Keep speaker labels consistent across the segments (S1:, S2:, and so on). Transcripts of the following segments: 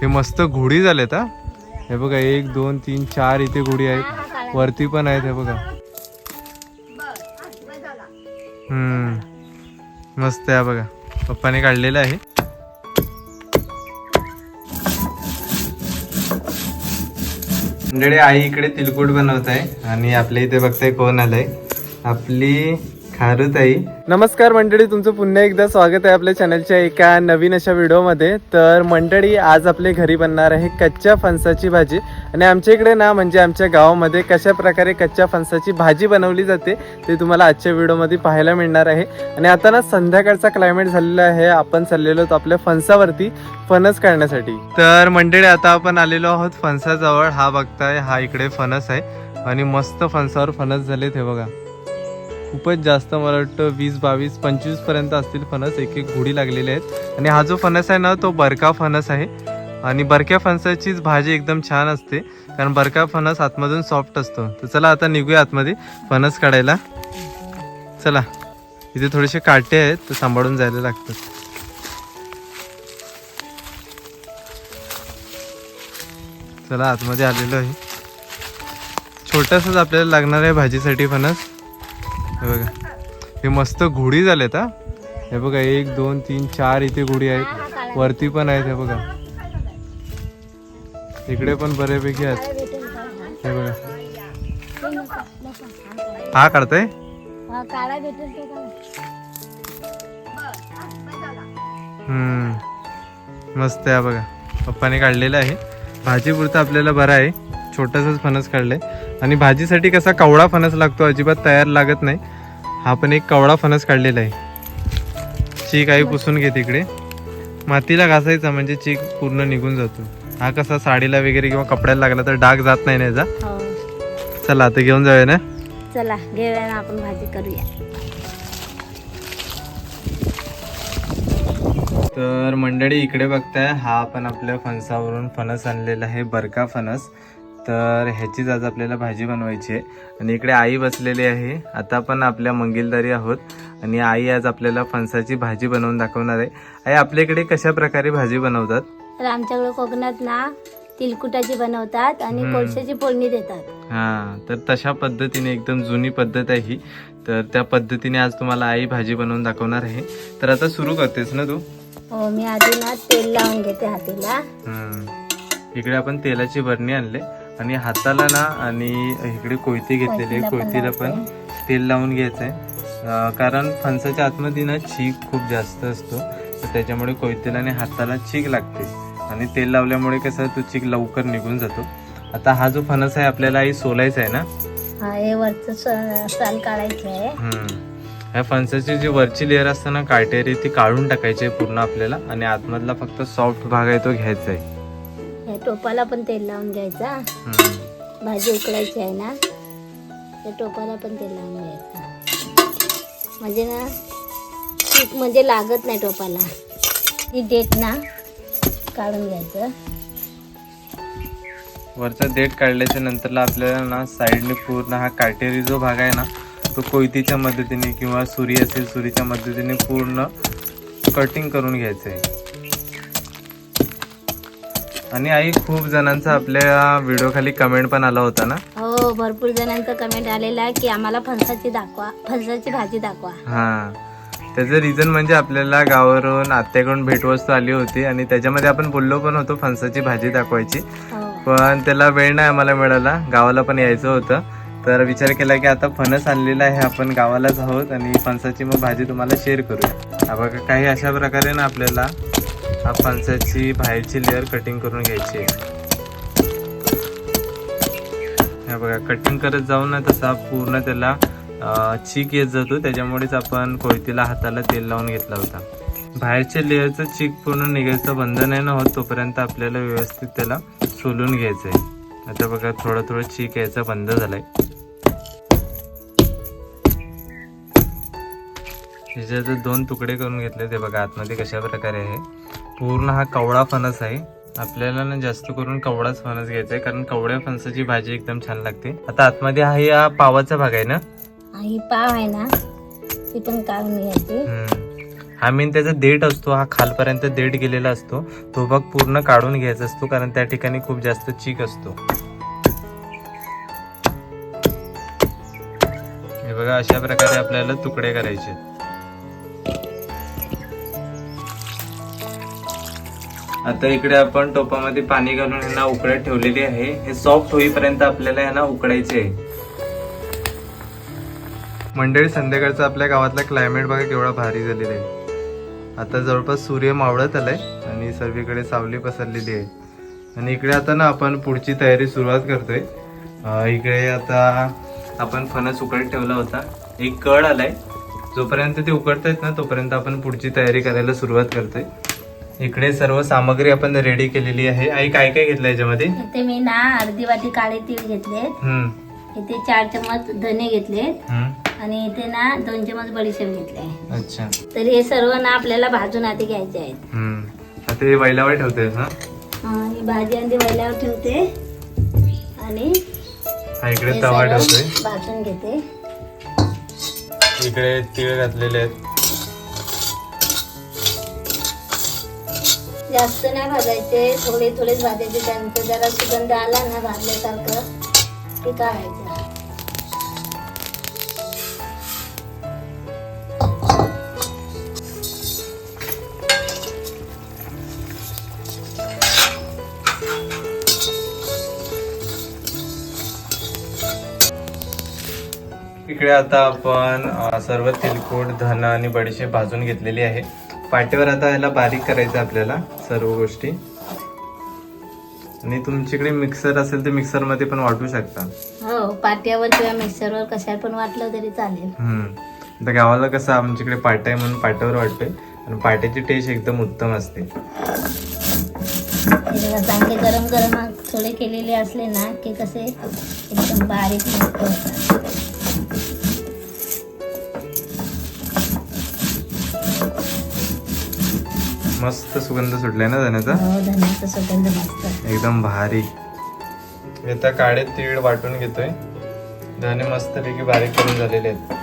S1: हे मस्त घोडी झालेत हा. हे बघा एक दोन तीन चार इथे घोडी आहेत. वरती पण आहेत हे बघा. हम्म. मस्त आहे बघा. पप्पाने काढलेलं आहे. मंडळी आई इकडे तिलकुट बनवत आहे आणि आपल्या इथे बघताय कोण आलंय. आपली खारुताई नमस्कार मंडळी तुमचं पुन्हा एकदा स्वागत आहे आपल्या चॅनलच्या एका नवीन अशा व्हिडिओमध्ये तर मंडळी आज आपले घरी बनणार आहे कच्च्या फणसाची भाजी. आणि आमच्या इकडे ना म्हणजे आमच्या गावामध्ये कशा प्रकारे कच्च्या फणसाची भाजी बनवली जाते ते तुम्हाला आजच्या व्हिडिओमध्ये पाहायला मिळणार आहे. आणि आता ना संध्याकाळचा क्लायमेट झालेला आहे. आपण चाललेलो आहोत आपल्या फणसावरती फणस काढण्यासाठी. तर मंडळी आता आपण आलेलो आहोत फणसाजवळ. हा बघताय हा इकडे फणस आहे. आणि मस्त फणसावर फणस झालेत हे बघा. खूपच जास्त मला वाटतं वीस बावीस पंचवीसपर्यंत असतील फणस. एक एक घोडी लागलेले आहेत. आणि हा जो फणस आहे ना तो बरका फणस आहे. आणि बरक्या फणसाचीच भाजी एकदम छान असते. कारण बरका फणस आतमधून सॉफ्ट असतो. तर चला आता निघूया आतमध्ये फणस काढायला. चला. इथे थोडेसे काटे आहेत तर सांभाळून जायला लागतात. चला आतमध्ये आलेलो आहे. छोटंसंच आपल्याला लागणार आहे भाजीसाठी फणस. हे बघा. हे मस्त घोडी झालेत हा. हे बघा एक दोन तीन चार इथे घोडी आहेत. वरती पण आहेत हे बघा. इकडे पण बऱ्यापैकी आहेत. हे बघा. हा काढताय? हम्म. मस्त आहे बघा. पप्पाने काढलेलं आहे. भाजी पुरतं आपल्याला बरं आहे. छोटासाच फणस काढलंय आणि भाजीसाठी कसा कवळा फणस लागतो अजिबात तयार लागत नाही. हा पण एक कवळा फणस काढलेला आहे. चीक आई पुसून घेते इकडे मातीला घासायचा म्हणजे चीक पूर्ण निघून जातो. हा कसा साडीला वगैरे किंवा कपड्याला लागला तर डाग जात नाही ना याचा?
S2: हो.
S1: चला आता घेऊन जाऊया ना?
S2: चला घेऊया ना आपण भाजी करूया.
S1: तर मंडळी इकडे बघताय हा आपण आपल्या फणसावरून फणस आणलेला आहे बरका फणस. तर ह्याचीच आज आपल्याला भाजी बनवायची आहे. आणि इकडे आई बसलेली आहे. आता पण आपल्या मंगिलदारी आहोत. आणि आई आज आपल्याला फणसाची भाजी बनवून दाखवणार आहे. आई आपल्याकडे कशा प्रकारे भाजी बनवतात?
S2: तर आमच्याकडे कोकणात ना तिलकुटाची बनवतात आणि. कोळशाची फोडणी देतात.
S1: हा तर तशा पद्धतीने एकदम जुनी पद्धत आहे ही. तर त्या पद्धतीने आज तुम्हाला आई भाजी बनवून दाखवणार आहे. तर आता सुरू करतेस ना तू?
S2: हो मी आधी ना तेल लावून घेते हातीला.
S1: इकडे आपण तेलाची भरणी आणले. आणि हाताला ना आणि इकडे कोयते घेतलेले
S2: कोयतीला पण
S1: कोयतीला पण. तेल लावून घ्यायचंय. अं, कारण फणसाच्या आतमध्ये ना चीक खूप जास्त असतो. तर त्याच्यामुळे कोयतेला आणि हाताला चीक लागते. आणि तेल लावल्यामुळे कसं तो चीक लवकर निघून जातो. आता हा जो फणस आहे आपल्याला आई सोलायचा आहे ना?
S2: हा हे साल काढायचं आहे.
S1: ह्या फणसाची जी वरची लेअर असते ना काटेरी ती काढून टाकायची आहे पूर्ण आपल्याला. आणि आतमधला फक्त सॉफ्ट भाग आहे तो घ्यायचा आहे.
S2: टोपाला पण तेल लावून घ्यायचा. भाजी उकडायची आहे ना त्या टोपाला पण तेल लावून घ्यायचं. म्हणजे ना पीठ म्हणजे लागत नाही टोपाला. ही डेट ना काढून घ्यायचं.
S1: वरचा देठ काढल्याच्या नंतरला आपल्याला ना साईडने पूर्ण हा काटेरी जो भाग आहे ना तो कोयतीच्या मदतीने किंवा सुरी असेल सुरीच्या मदतीने पूर्ण कटिंग करून घ्यायचं आहे. आणि आई खूप जणांचा आपल्या व्हिडिओ खाली कमेंट पण आला होता ना?
S2: हो भरपूर जणांचा कमेंट आलेला आहे की आम्हाला फणसाची दाखवा फणसाची भाजी दाखवा.
S1: हा. त्याचं रिझन म्हणजे आपल्याला गावावरून आत्याकडून भेटवस्तू आली होती आणि त्याच्यामध्ये आपण बोललो पण होतो फणसाची भाजी दाखवायची.
S2: हो.
S1: पण त्याला वेळ नाही आम्हाला मिळाला. गावाला पण यायचं होतं. तर विचार केला की आता फणस आणलेला आहे आपण गावालाच आहोत आणि फणसाची मग भाजी तुम्हाला शेअर करूया. बघा काही अशा प्रकारे ना आपल्याला हा फणसाची बाहेरची लेअर कटिंग करून घ्यायची. आहे बघा कटिंग करत जाऊ ना तसा पूर्ण त्याला चीक येत जातो. त्याच्यामुळेच आपण कोयतीला हाताला तेल लावून घेतला होता. बाहेरच्या लेअरचं चीक पूर्ण निघायचं बंद नाही ना होत तोपर्यंत आपल्याला व्यवस्थित त्याला सोलून घ्यायचं आहे आता बघा थोडं थोडं चीक यायचा बंद झालाय. त्याच्यात दोन तुकडे करून घेतले ते बघा आतमध्ये कशा प्रकारे आहे. पूर्ण हा कवळा फणस आहे. आपल्याला ना जास्त करून कवळाच फणस घ्यायचा आहे कारण कवड्या फणसाची भाजी एकदम छान लागते. आता आतमध्ये हा या पावाचा भाग आहे ना?
S2: हा, पाव आहे ना? ती पण काढून घ्यायची.
S1: हा मेन त्याचा देठ असतो हा खालपर्यंत देठ गेलेला असतो. तो भाग पूर्ण काढून घ्यायचा असतो कारण त्या ठिकाणी खूप जास्त चीक असतो. हे बघा अशा प्रकारे आपल्याला तुकडे करायचे. आता इकडे आपण टोपामध्ये पाणी घालून ह्यांना उकळत ठेवलेली आहे. हे सॉफ्ट होईपर्यंत आपल्याला ह्यांना उकडायचे आहे. मंडळी संध्याकाळचा आपल्या गावातला क्लायमेट बघा केवढा भारी झालेला आहे. आता जवळपास सूर्य मावळत आलाय आणि सर्वीकडे सावली पसरलेली आहे. आणि इकडे आता ना आपण पुढची तयारी सुरुवात करतोय. इकडे आता आपण फणस उकडत ठेवला होता. एक कड आलाय. जोपर्यंत ते उकडतायत ना तोपर्यंत आपण पुढची तयारी करायला सुरुवात करतोय. इकडे सर्व सामग्री आपण रेडी केलेली आहे. आई काय काय घेतलं याच्यामध्ये?
S2: इथे मी ना अर्धी वाटी काळे तीळ घेतलेत.
S1: हम्म.
S2: इथे चार चमच धने
S1: हम्म.
S2: आणि इथे ना दोन चमच बडीशेप घेतले
S1: अच्छा.
S2: तर हे सर्व ना आपल्याला भाजून आधी घ्यायचे आहेत.
S1: हम्म. आता हे बैलावर ठेवतेस ना
S2: अं, ही भाजी आणि वळल्यावर ठेवते. आणि
S1: हा इकडे
S2: हे
S1: तवा
S2: सर्व
S1: ठेवतोय.
S2: भाजून घेते.
S1: इकडे तीळ घातलेले आहेत.
S2: जास्त नाही भाजायचे थोडे थोडेच भाजायचे. त्यांचं जरा सुगंध आला ना भाजल्यासारखं ते काढायचं.
S1: इकडे आता आपण सर्व तेलकूट धन आणि बडीशेप भाजून घेतलेली आहे. पाट्यावर आता याला बारीक करायचं आपल्याला सर्व गोष्टी. आणि तुमच्याकडे मिक्सर असेल तर मिक्सरमध्ये पण वाटू शकता.
S2: हो पाट्यावर किंवा मिक्सरवर कशावर पण वाटलं तरी चालेल.
S1: हम्म. आता गावाला कसं आमच्याकडे पाटा आहे म्हणून पाट्यावर वाटतोय. आणि पाट्याची टेस्ट एकदम उत्तम असते.
S2: चांगले गरम गरम थोडे केलेले असले ना की कसे एकदम बारीक मस्त
S1: मस्त सुगंध सुटलाय ना धण्याचा
S2: हो धन्याचा सुगंध मस्त.
S1: एकदम भारी. आता काळे तीळ वाटून घेतोय. धने मस्तपैकी बारीक करून झालेले आहेत.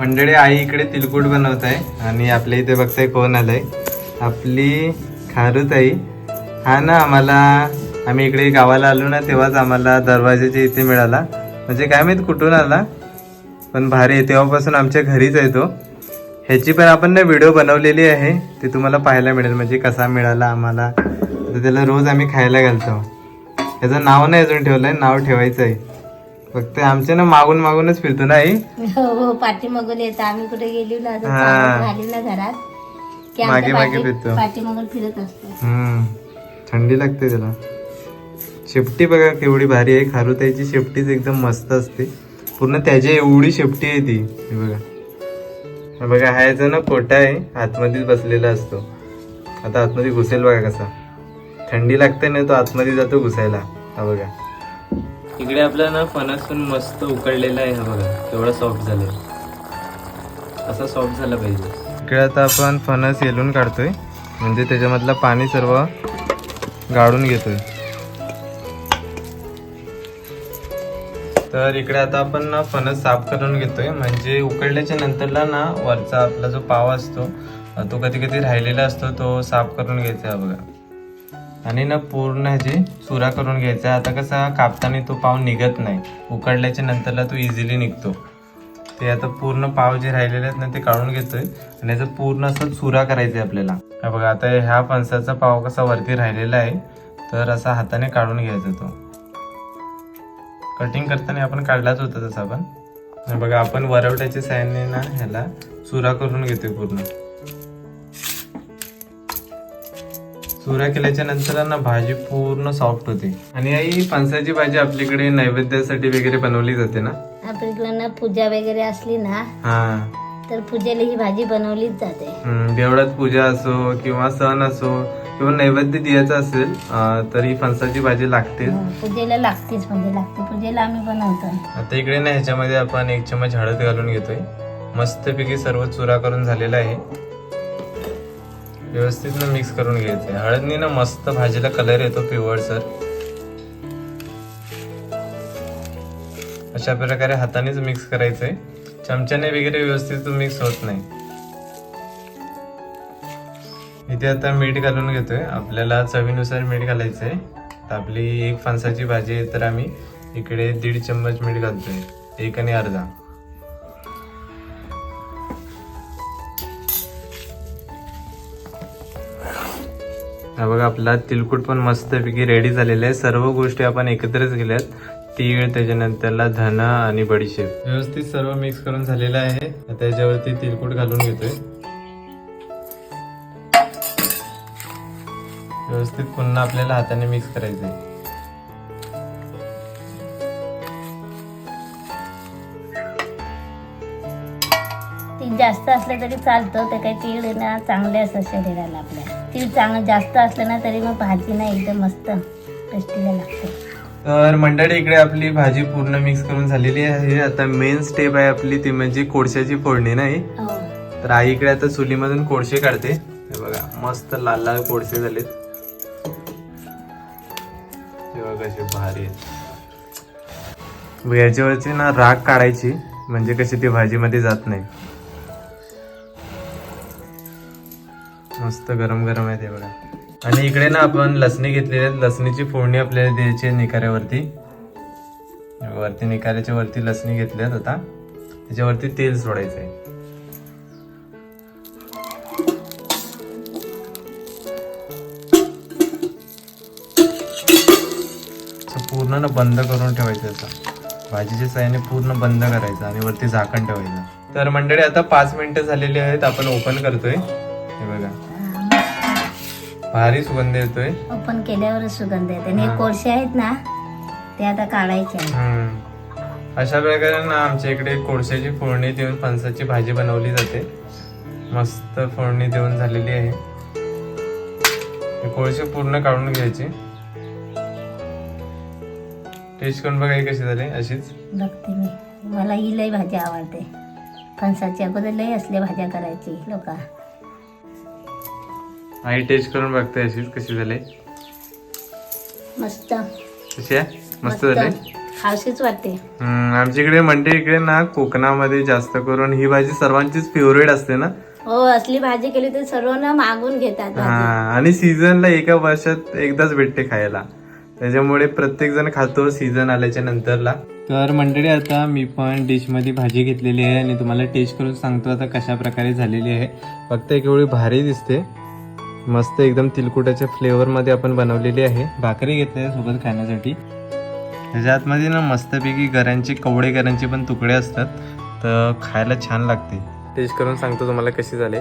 S1: मंडळी आई इकडे तिलकुट बनवत आहे आणि आपल्या इथे बघताय कोण आलंय. आपली खारुताई. हा ना आम्हाला आम्ही इकडे गावाला आलो ना तेव्हाच आम्हाला दरवाजाच्या इथे मिळाला. म्हणजे काय माहीत कुठून आला? पण भारी आहे. तेव्हापासून आमच्या घरीच आहे तो. ह्याची पण आपण ना व्हिडिओ बनवलेली आहे. ते तुम्हाला पाहायला मिळेल. म्हणजे कसा मिळाला आम्हाला. तर त्याला रोज आम्ही खायला घालतो. ह्याचं नाव नाही अजून ठेवलंय. नाव ठेवायचं आहे. फक्त आमच्या ना मागून मागूनच फिरतो ना आई?
S2: हो हो. पाठी मगून येतं. आम्ही कुठे गेली ना घरात.
S1: मागे- मागे फिरतो.
S2: पाठी मगून फिरत असतो.
S1: थंडी लागते त्याला. शेपटी बघा केवढी भारी आहे. खारुताईची शेपटीच एकदम मस्त असते. पूर्ण त्याची एवढी शेपटी आहे ती. बघा. हा बघा हा याचा ना कोटा आहे. आतमध्येच बसलेला असतो. आता आतमध्ये घुसेल बघा कसा. थंडी लागते ना तो आतमध्ये जातो घुसायला. हा बघा. इकडे आपला ना फणस पण मस्त उकडलेला आहे हा बघा. केवढा सॉफ्ट झालाय. असा सॉफ्ट झाला पाहिजे. इकडे आता आपण फणस येलून काढतोय. म्हणजे त्याच्यामधलं पाणी सर्व गाळून घेतोय. तर इकडे आता आपण ना फणस साफ करून घेतोय. म्हणजे उकडल्याच्या नंतरला ना वरचा आपला जो पाव असतो तो कधी कधी राहिलेला असतो तो साफ करून घ्यायचा आहे बघा. आणि ना पूर्ण ह्याची चुरा करून घ्यायचा आता कसा कापताना तो पाव निघत नाही. उकडल्याच्या नंतरला तो इझिली निघतो. ते आता पूर्ण पाव जे राहिलेले आहेत ना ते काढून घेतोय. आणि याचा पूर्ण असं चुरा करायचा आहे आपल्याला. बघा आता ह्या फणसाचा पाव कसा वरती राहिलेला आहे तर असा हाताने काढून घ्यायचा तो. कटिंग करताना आपण काढलाच होता तसा पण. बघा आपण वरवट्याच्या साह्याने ना ह्याला चुरा करून घेतोय पूर्ण. चुरा केल्याच्यानंतर ना भाजी पूर्ण सॉफ्ट होते. आणि आई फणसाची भाजी आपल्याकडे नैवेद्यासाठी वगैरे बनवली जाते ना?
S2: आपल्याकडे ना पूजा वगैरे असली ना
S1: हा.
S2: तर पूजेला ही भाजी बनवलीच जाते.
S1: देवळात पूजा असो किंवा सण असो किंवा नैवेद्य द्यायचा असेल तरी फणसाची भाजी लागते.
S2: पूजेला लागतेच म्हणजे लागते. पूजेला आम्ही बनवतो.
S1: आता इकडे ना ह्याच्यामध्ये आपण एक चमच हळद घालून घेतोय. मस्तपैकी सर्व चुरा करून झालेला आहे. व्यवस्थित ना मिक्स करून घ्यायचंय. हळदनी ना मस्त भाजीला कलर येतो पिवळसर अशा प्रकारे हातानेच मिक्स करायचं आहे चमच्याने वगैरे व्यवस्थित मिक्स होत नाही. इथे आता मीठ घालून घेतोय. आपल्याला चवीनुसार मीठ घालायचं आहे तर आपली एक फणसाची भाजी आहे तर आम्ही इकडे दीड चम्मच मीठ घालतोय. एक आणि अर्धा. हा बघा आपला तिलकुट पण मस्तपैकी रेडी झालेला आहे. सर्व गोष्टी आपण एकत्रच केल्यात. तीळ त्याच्यानंतरला धना आणि बडीशेप. व्यवस्थित सर्व मिक्स करून झालेलं आहे. त्याच्यावरती तिलकुट घालून घेतोय. व्यवस्थित पुन्हा आपल्याला हाताने मिक्स करायचं आहे
S2: तीळ जास्त असलं तरी चालतं ते काही तीळ ना चांगले असतात शरीराला आपल्या. तीळ चांगलं जास्त असलं ना तरी मग भाजी ना एकदम मस्त टेस्टीला लागते.
S1: तर मंडळी इकडे आपली भाजी पूर्ण मिक्स करून झालेली आहे. आता मेन स्टेप आहे आपली ती म्हणजे कोळशाची फोडणी नाही?
S2: हो.
S1: तर आई इकडे आता चुलीमधून कोळशे काढते. बघा मस्त लाल लाल कोळसे झालेत. कसे भारी आहेत. याच्यावरची ना राग काढायची म्हणजे कशी ती भाजीमध्ये जात नाही. मस्त गरम गरम आहे ते बघा. आणि इकडे ना आपण लसणी घेतलेली आहेत. लसणीची फोडणी आपल्याला द्यायची आहे निकाऱ्यावरती. वरती निखाऱ्याच्या वरती लसणी घेतल्यात आता. त्याच्यावरती तेल सोडायचं आहे असं पूर्ण ना बंद करून ठेवायचं असं. भाजीच्या साह्याने पूर्ण बंद करायचं आणि वरती झाकण ठेवायचं. तर मंडळी आता पाच मिनिटं झालेली आहेत आपण ओपन करतोय. हे बघा. भारी सुगंध येतोय.
S2: ओपन केल्यावरच सुगंध येते. आणि कोळसे आहेत ना ते आता काढायचे
S1: हम्म. अशा प्रकारे ना आमच्या इकडे कोळशाची फोडणी देऊन फणसाची भाजी बनवली जाते. मस्त फोडणी देऊन झालेली आहे. हे कोळसे पूर्ण काढून घ्यायचे. टेस्ट करून बघा कशी झाली अशीच.
S2: बघते मी. मला ही लई भाजी आवडते. फणसाची अगोदर लई असल्या भाज्या करायची लोक.
S1: आई टेस्ट करून बघते अशीच कशी झाली.
S2: मस्त.
S1: कशी आहे? मस्त झाली?
S2: खावशीच वाटते.
S1: आमच्या इकडे म्हणजे इकडे ना कोकणामध्ये जास्त करून ही भाजी सर्वांचीच फेवरेट असते ना.
S2: हो असली भाजी केली तर सर्व ना मागून घेतात
S1: हा आणि सीझनला एका वर्षात एकदाच भेटते खायला. त्याच्यामुळे प्रत्येक जण खातो सीझन आल्याच्या नंतरला. तर मंडळी आता मी पण डिशमध्ये भाजी घेतलेली आहे आणि तुम्हाला टेस्ट करून सांगतो आता कशा प्रकारे झालेली आहे. फक्त एक एवढी भारी दिसते. मस्त एकदम तिलकुटाच्या फ्लेवर मध्ये आपण बनवलेली आहे. भाकरी घेतली आहे सोबत खाण्यासाठी. त्याच्या आतमध्ये ना मस्तपैकी गऱ्यांचे कवडे गऱ्यांचे पण तुकडे असतात. तर खायला छान लागते. टेस्ट करून सांगतो तुम्हाला कशी झाले.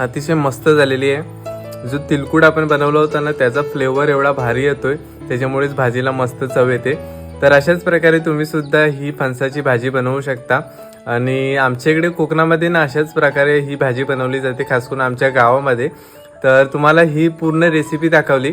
S1: अतिशय मस्त झालेली आहे. जो तिलकुट आपण बनवला होता ना त्याचा फ्लेवर एवढा भारी येतोय. त्याच्यामुळेच भाजीला मस्त चव येते. तर अशाच प्रकारे तुम्ही सुद्धा ही फणसाची भाजी बनवू शकता. आणि आमच्या इकडे कोकणामध्ये ना अशाच प्रकारे ही भाजी बनवली जाते खास करून आमच्या गावामध्ये. तर तुम्हाला ही पूर्ण रेसिपी दाखवली.